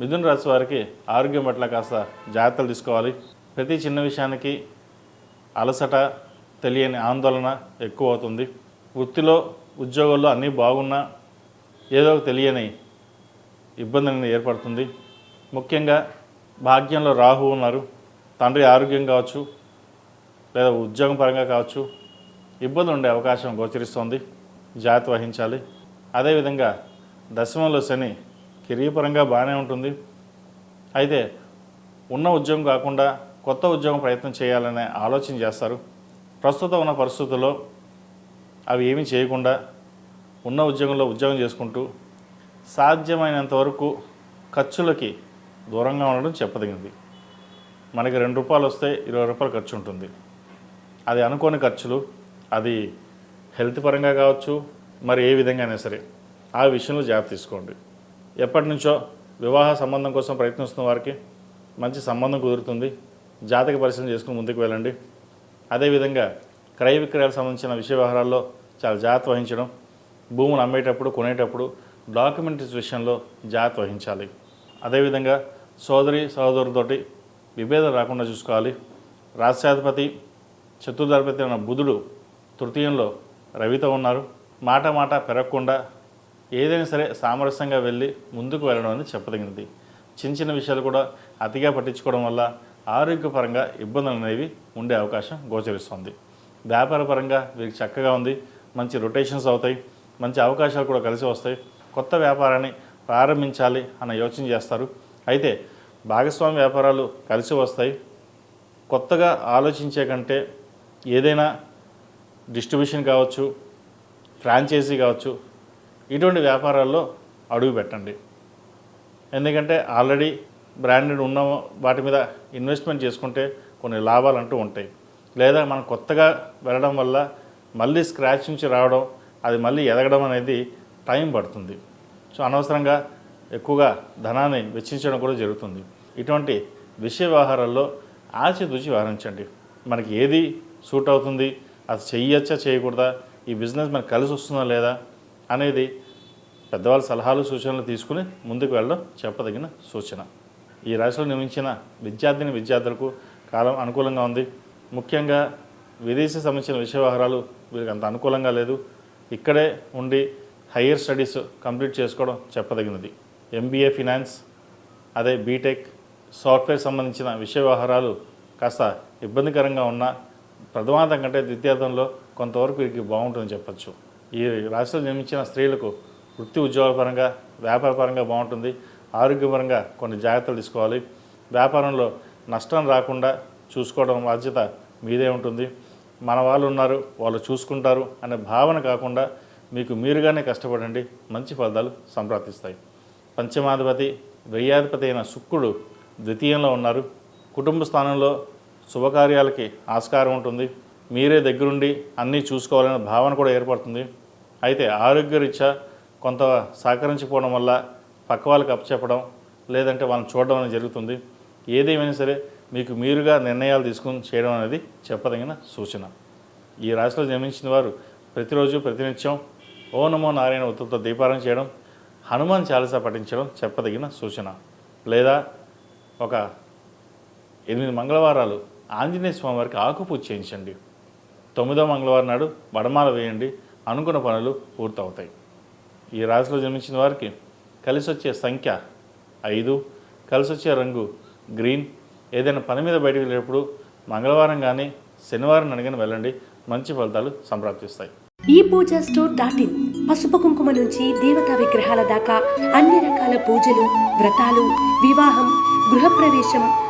మిథున రాశి వారికి ఆరోగ్యం పట్ల కాస్త జాగ్రత్తలు తీసుకోవాలి. ప్రతి చిన్న విషయానికి అలసట తెలియని ఆందోళన ఎక్కువ అవుతుంది. వృత్తిలో ఉద్యోగాల్లో అన్నీ బాగున్నా ఏదో ఒక తెలియని ఇబ్బంది అనేది ఏర్పడుతుంది. ముఖ్యంగా భాగ్యంలో రాహు ఉన్నారు. తండ్రి ఆరోగ్యం కావచ్చు లేదా ఉద్యోగం పరంగా కావచ్చు ఇబ్బంది ఉండే అవకాశం గోచరిస్తోంది. జాగ్రత్త వహించాలి. అదేవిధంగా దశమంలో శని కెరీర్ బాగానే ఉంటుంది. అయితే ఉన్న ఉద్యోగం కాకుండా కొత్త ఉద్యోగం ప్రయత్నం చేయాలనే ఆలోచన చేస్తారు. ప్రస్తుతం ఉన్న పరిస్థితుల్లో అవి ఏమీ చేయకుండా ఉన్న ఉద్యోగంలో ఉద్యోగం చేసుకుంటూ సాధ్యమైనంత వరకు ఖర్చులకి దూరంగా ఉండడం చెప్పదగింది. మనకి రెండు రూపాయలు వస్తే ఇరవై రూపాయలు ఖర్చు ఉంటుంది. అది అనుకోని ఖర్చులు అది హెల్త్ పరంగా కావచ్చు మరి ఏ విధంగా అయినా సరే. ఆ విషయంలో జాగ్రత్త తీసుకోండి. ఎప్పటి నుంచో వివాహ సంబంధం కోసం ప్రయత్నిస్తున్న వారికి మంచి సంబంధం కుదురుతుంది. జాతక పరిశీలన చేసుకుని ముందుకు వెళ్ళండి. అదేవిధంగా క్రయ విక్రయాలకు సంబంధించిన విషయ వ్యవహారాల్లో చాలా జాగ్రత్త వహించడం భూములు అమ్మేటప్పుడు కొనేటప్పుడు డాక్యుమెంటరీస్ విషయంలో జాగ్రత్త వహించాలి. అదేవిధంగా సోదరి సహోదరుతోటి విభేదం రాకుండా చూసుకోవాలి. రాష్ట్రాధిపతి చతుర్థాధిపతి అయిన బుధుడు తృతీయంలో రవితో ఉన్నారు. మాట మాట పెరగకుండా ఏదైనా సరే సామరస్యంగా వెళ్ళి ముందుకు వెళ్ళడం అనేది చెప్పదగినది. చిన్న చిన్న విషయాలు కూడా అతిగా పట్టించుకోవడం వల్ల ఆరోగ్యపరంగా ఇబ్బందులు అనేవి ఉండే అవకాశం గోచరిస్తుంది. వ్యాపారపరంగా వీరికి చక్కగా ఉంది. మంచి రొటేషన్స్ అవుతాయి. మంచి అవకాశాలు కూడా కలిసి వస్తాయి. కొత్త వ్యాపారాన్ని ప్రారంభించాలి అన్న యోచన చేస్తారు. అయితే భాగస్వామి వ్యాపారాలు కలిసి వస్తాయి. కొత్తగా ఆలోచించే కంటే ఏదైనా డిస్ట్రిబ్యూషన్ కావచ్చు ఫ్రాంచైజీ కావచ్చు ఇటువంటి వ్యాపారాల్లో అడుగు పెట్టండి. ఎందుకంటే ఆల్రెడీ బ్రాండెడ్ ఉన్న వాటి మీద ఇన్వెస్ట్మెంట్ చేసుకుంటే కొన్ని లాభాలు అంటూ ఉంటాయి. లేదా మనం కొత్తగా వెళ్ళడం వల్ల మళ్ళీ స్క్రాచ్ నుంచి రావడం అది మళ్ళీ ఎదగడం అనేది టైం పడుతుంది. సో అనవసరంగా ఎక్కువగా ధనాన్ని వెచ్చించడం కూడా జరుగుతుంది. ఇటువంటి విషయ వ్యవహారాల్లో ఆచితూచి వ్యవహరించండి. మనకి ఏది సూట్ అవుతుంది అది చెయ్యొచ్చా చేయకూడదా ఈ బిజినెస్ మనకు కలిసి వస్తుందా లేదా అనేది పెద్దవాళ్ళ సలహాలు సూచనలు తీసుకుని ముందుకు వెళ్ళడం చెప్పదగిన సూచన. ఈ రాశిలో నిర్మించిన విద్యార్థిని విద్యార్థులకు కాలం అనుకూలంగా ఉంది. ముఖ్యంగా విదేశీ సంబంధించిన విషయ వ్యవహారాలు వీరికి అంత అనుకూలంగా లేదు. ఇక్కడే ఉండి హయ్యర్ స్టడీస్ కంప్లీట్ చేసుకోవడం చెప్పదగినది. ఎంబీఏ ఫినాన్స్ అదే బీటెక్ సాఫ్ట్వేర్ సంబంధించిన విషయ వ్యవహారాలు కాస్త ఇబ్బందికరంగా ఉన్న ప్రథమార్థం కంటే ద్వితీయార్థంలో కొంతవరకు వీరికి బాగుంటుందని చెప్పచ్చు. ఈ రాశిలో జన్మించిన స్త్రీలకు వృత్తి ఉద్యోగపరంగా వ్యాపారపరంగా బాగుంటుంది. ఆరోగ్యపరంగా కొన్ని జాగ్రత్తలు తీసుకోవాలి. వ్యాపారంలో నష్టం రాకుండా చూసుకోవడం బాధ్యత మీదే ఉంటుంది. మన వాళ్ళు ఉన్నారు వాళ్ళు చూసుకుంటారు అనే భావన కాకుండా మీకు మీరుగానే కష్టపడండి. మంచి ఫలితాలు సంప్రాప్తిస్తాయి. పంచమాధిపతి వ్యయాధిపతి అయిన శుక్రుడు ద్వితీయంలో ఉన్నారు. కుటుంబ స్థానంలో శుభకార్యాలకి ఆస్కారం ఉంటుంది. మీరే దగ్గరుండి అన్నీ చూసుకోవాలనే భావన కూడా ఏర్పడుతుంది. అయితే ఆరోగ్యరీత్యా కొంత సహకరించిపోవడం వల్ల పక్క వాళ్ళకి అప్పచెప్పడం లేదంటే వాళ్ళని చూడడం అనేది జరుగుతుంది. ఏదేమైనా సరే మీకు మీరుగా నిర్ణయాలు తీసుకుని చేయడం అనేది చెప్పదగిన సూచన. ఈ రాశిలో జన్మించిన వారు ప్రతిరోజు ప్రతినిత్యం ఓ నమో నారాయణ ఉత్తులతో దీపారాయణ చేయడం హనుమాన్ చాలీసా పఠించడం చెప్పదగిన సూచన. లేదా ఒక ఎనిమిది మంగళవారాలు ఆంజనేయ స్వామి వారికి ఆకుపూజ చేయించండి. తొమ్మిదో మంగళవారం నాడు వడమాల వేయండి. అనుకున్న పనులు పూర్తవుతాయి. ఈ రాశిలో జన్మించిన వారికి కలిసి వచ్చే సంఖ్య ఐదు కలిసి వచ్చే రంగు గ్రీన్. ఏదైనా పని మీద బయటకు వెళ్ళేటప్పుడు మంగళవారం కానీ శనివారం అడిగిన వెళ్ళండి. మంచి ఫలితాలు సంప్రాప్తిస్తాయి. ఈ పూజ స్టోర్ డాట్ ఇన్ పసుపు కుంకుమ నుంచి దేవతా విగ్రహాల దాకా అన్ని రకాల పూజలు వ్రతాలు వివాహం గృహప్రవేశం